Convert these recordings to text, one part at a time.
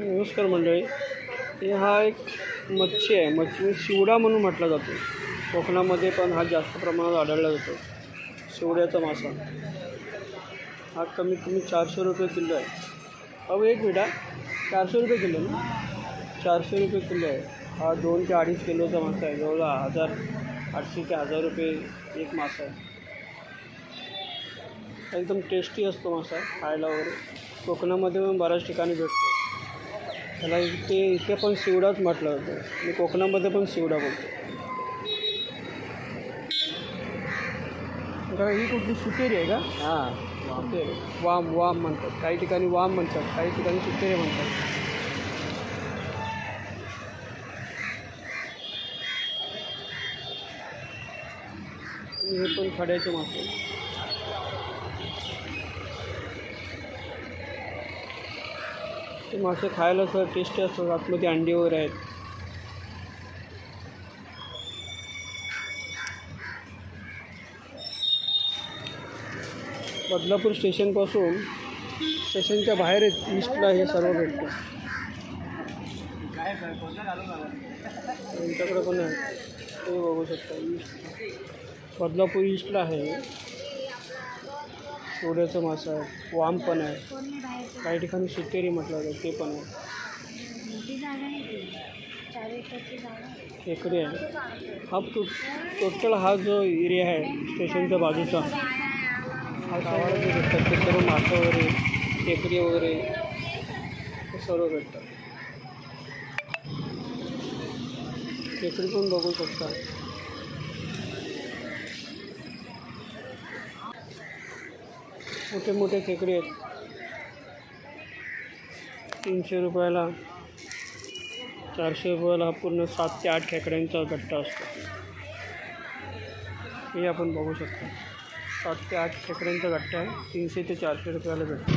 नमस्कार मंडळी. हे हा एक मच्छी आहे. मच्छी शिवडा म्हणून म्हटला जातो. कोकणामध्ये पण हा जास्त प्रमाणात आढळला जातो. शिवड्याचा मासा. हा कमीत कमी चारशे रुपये किलो आहे. अहो एक मिनिट चारशे रुपये किलो ना? चारशे रुपये किलो आहे. हा दोन ते अडीच किलोचा मासा आहे. जवळ हजार आठशे ते हजार रुपये एक मासा आहे. एकदम टेस्टी असतो मासा खायला वगैरे. कोकणामध्ये पण बऱ्याच ठिकाणी भेटतो. त्याला इथे इथे पण शिवडाच म्हटलं जातं. आणि कोकणामध्ये पण शिवडा बोलतो. बघा ही कुठली सुतेरी आहे का? हां. सुतेरी वाम वाम म्हणतात. काही ठिकाणी वाम म्हणतात काही ठिकाणी सुतेरी म्हणतात. हे पण खड्याचे मासे. ते मासे खायला सर टेस्टी असतात आतमध्ये अंडी वगैरे आहेत. बदलापूर स्टेशनपासून स्टेशनच्या बाहेर आहेत ईस्टला हे सर्व भेटतं. काय त्यांच्याकडे पण आहे. ते बघू शकता ईस्ट बदलापूर ईस्टला आहे. सोड्याचा मासा आहे वाम पण आहे. काही ठिकाणी सुकेरी म्हटलं जातं ते पण आहे. एकरी आहे. हा टो टोटल हा जो एरिया आहे स्टेशनच्या बाजूचा हा गावाला जे भेटतात ते सर्व मासे वगैरे टेकरी वगैरे हे सर्व भेटतात. टेकडी पण बघू शकता. मोठे मोठे खेकडे। आहेत तीनशे रुपयाला चारशे रुपयाला हा पूर्ण सात ते आठ खेकड्यांचा गट्टा असतो. हे आपण बघू शकता. सात ते आठ खेकड्यांचा गट्टा आहे. तीनशे ते चारशे रुपयाला भेटतो.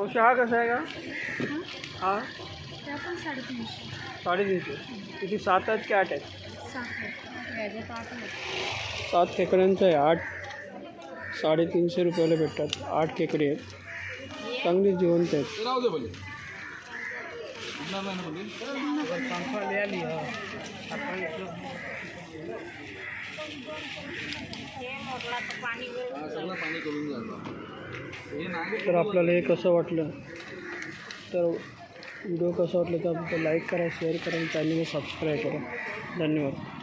अंश हा कसा आहे का? हा? पण साडेतीनशे. साडेतीनशे. किती? सात आहेत की आठ आहेत. सात खेकड्यांचं आहे आठ साडेतीनशे रुपयाला भेटतात. आठ खेकडे आहेत. चांगली जिवंत आहेत. तर आपल्याला हे कसं वाटलं? तर व्हिडिओ कसं वाटलं तर लाईक करा शेअर करा आणि चॅनलला सबस्क्राईब करा. धन्यवाद.